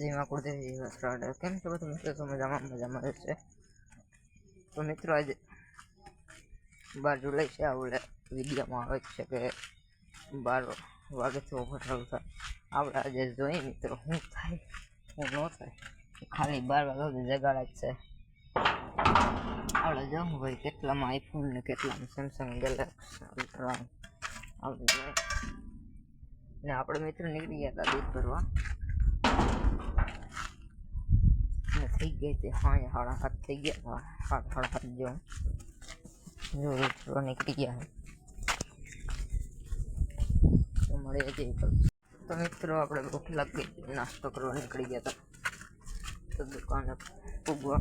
જેમાં કુદરતી વસ્ત્રાડ કેમ છો બધું મિત્રો તો મજામાં મજામાં છે તો મિત્રો આજે બાર જુલાઈ છે આવડે વિડીયોમાં આવે છે કે બાર વાગે ઓવર ચાલુ થાય આપણે આજે જોઈએ મિત્રો શું થાય શું ન થાય ખાલી બાર વાગ્યા સુધી જગાડા જ છે આપણે જોવું ભાઈ કેટલામાં આઈફોન ને કેટલામાં સેમસંગ ગેલેક્સી આપણે જોઈએ ને આપણે મિત્રો નીકળી ગયા હતા દૂધ ભરવા ને થઈ ગઈ હતી હા સાડા હાથ થઈ ગયા હાથ સાડા હાથ જો જો દૂધ નીકળી ગયા તો મળે છે તો મિત્રો આપણે ભૂખ લાગી નાસ્તો કરવા નીકળી ગયા હતા તો દુકાને પૂગવા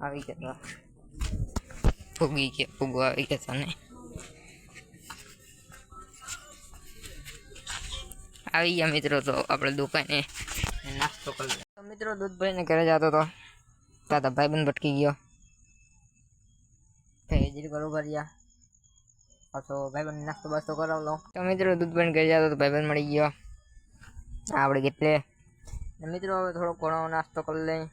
આવી ગયા હતા પૂગી ગયા પૂગવા આવી ગયા હતા ને આવી ગયા મિત્રો તો આપણે દુકાને નાસ્તો કરી મિત્રો દૂધ ભાઈને ઘરે જતો હતો દાદા ભાઈબંધ ભટકી ગયો ફેજરી કરો કર્યા પાછો ભાઈબંધ નાસ્તો બાસ્તો કરાવલો તો મિત્રો દૂધ ભાઈને ઘરે જતો તો ભાઈબંધ મળી ગયો આપણે કેટલે ને મિત્રો હવે થોડો ઘણો નાસ્તો કરી લઈ।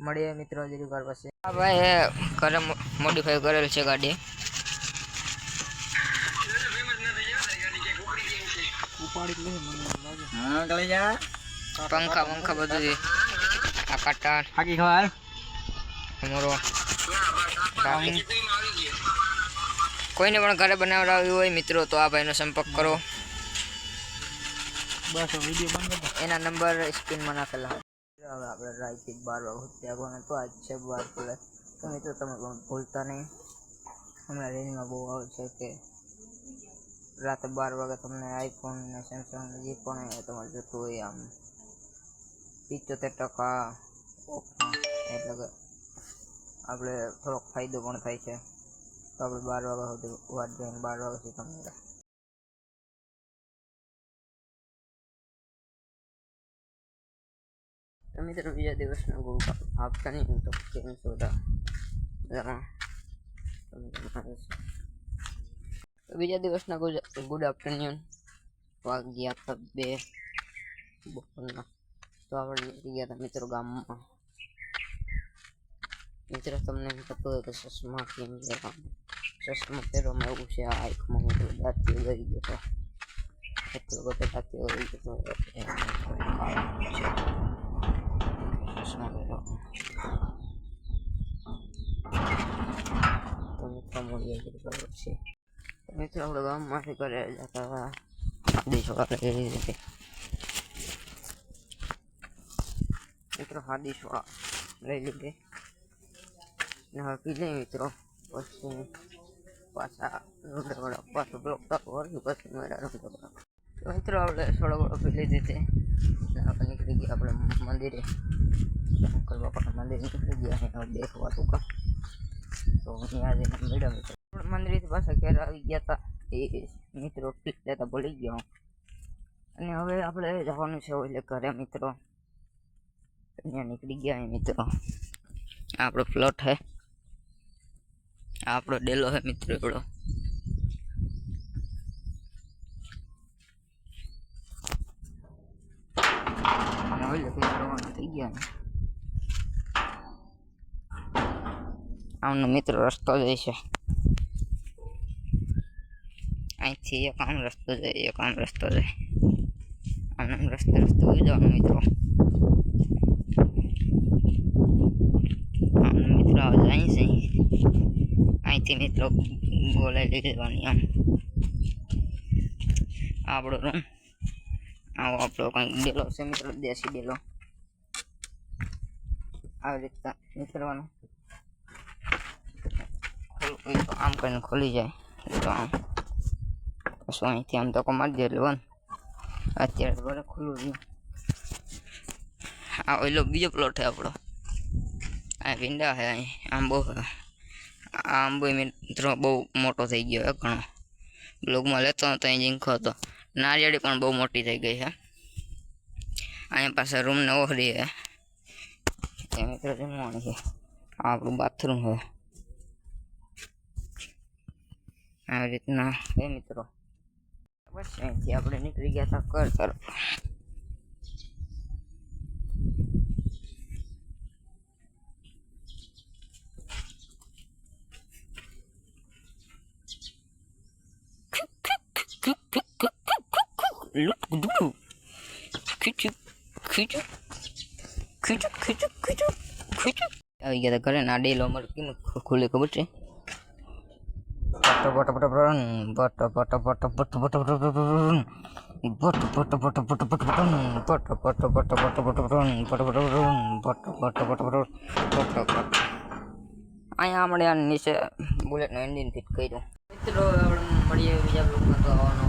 મળીએ મિત્રો જરી વાર પછી। હા ભાઈ એ ઘરે મોડિફાઈ કરેલ છે ગાડી। હા કલે જા. પંખા પંખા બધું આ કાટા હાકી ખબર? અમારો કોઈને પણ ઘરે બનાવડાવ્યું હોય મિત્રો તો આ ભાઈનો સંપર્ક કરો. બસ વીડિયો બંધ એના નંબર સ્ક્રીનમાં નાખેલા. હવે આપણે રાતથી બાર વાગે ત્યાગવાના તો આજ છે બાર ખુલે. તો મિત્રો તમે પણ ભૂલતા નહીં. હમણાં રેન્જમાં બહુ આવે છે કે રાતે બાર વાગે તમને આઈફોન ને સેમસંગ જે પણ તમારે જોતું હોય આમ. પિત્તોતેર ટકા એટલે કે આપણે થોડોક ફાયદો પણ થાય છે. તો આપણે બાર વાગ્યા સુધી વાત જોઈને બાર વાગ્યા સુધી તમને તો મિત્રો, બીજા દિવસનો ગુરુ આપતા નહીં તો કેમ છો બીજા દિવસના ગુડ આફ્ટરનૂન. વાગ્યા બે. બપોરના તો આપણે નીકળી ગયા હતા મિત્રો ગામમાં મિત્રો તમને એમ થતું હોય કે ચશ્મા કેમ પહેરવા ચશ્મા પહેરવામાં એવું છે આ આંખમાં મિત્રો દાંતી ગઈ ગયો તો એટલો બધો દાંતી ગઈ ગયો તો એ કારણ છે ચશ્મા પહેરવા તો મિત્રો મળીએ છીએ બરાબર છે તો મિત્રો આપણે ગામમાંથી ઘરે જતા હતા હાદી છોડા લઈ લીધી મિત્રો હાદી છોડા લઈ લીધી. ને હવે પી મિત્રો. પછી પાછા રોડવાળા પાછો બ્લોક કર્યું પછી મેળા રોડવાળા તો મિત્રો, આપણે થોડો ઘણો પી લીધી હતી આપણે નીકળી ગયા આપણે મંદિરે. શંકર બાપાના મંદિરે નીકળી ગયા અહીંયા દેખવા કા તો અહીંયા જઈને મેળા મિત્રો મંદિરેથી પાછા ઘેર આવી ગયા હતા. એ મિત્રો પીક લેતા ભૂલી ગયો અને હવે આપણે જવાનું છે, એટલે ઘરે મિત્રો. અહીંયા નીકળી ગયા મિત્રો. આપણો પ્લોટ હે. આપણો ડેલો હે મિત્રો એવડો. થઈ ગયા આમનો મિત્ર રસ્તો જાય છે. અહીંથી એક આમ રસ્તો જાય એક આમ રસ્તો જાય આમ રસ્તે, રસ્તો જવાનો મિત્રો. મિત્ર આવે અહીં છે અહીંથી મિત્રો બોલાવી લઈ જવાની આમ આપણો રૂમ આવો આપણો કંઈક ડેલો છે મિત્રો દેશી ડેલો આવી રીતના નીકળવાનું તો આમ કરીને ખોલી જાય તો આમ પછી અહીંથી આમ તો મારી દે એટલે બંધ અત્યારે ભલે ખુલ્લું રહ્યું આ ઓલો બીજો પ્લોટ છે આપણો. આ ભીંડા છે અહીં. આંબો છે. આ આંબો મિત્રો બહુ મોટો થઈ ગયો છે ઘણો. બ્લોગમાં લેતો હતો, અહીં જીંખો હતો. નારિયેળી પણ બહુ મોટી થઈ ગઈ છે. અહીંયા પાસે રૂમ ને ઓહરી છે મિત્રો જમવાની છે. આ આપણું બાથરૂમ છે. આવી રીતના એ મિત્રો. બસ અહીંથી આપણે નીકળી ગયા હતા કર તરફ. લુટ ગુડુ ખીચું ખીચું ખીચું ખીચું ખીચું ખીચું આવી ગયા તા ઘરે ના ડેલો અમારે કેમ ખુલે ખબર છે but but but but but but but but but but but but but but but but but but but but but but but but but but but but but અહીંયા આપણે આ નીચે બુલેટનો એન્જિન ફિટ કર્યું મિત્રો આપણે મળીએ બીજા બ્લોગમાં તો આવવાનો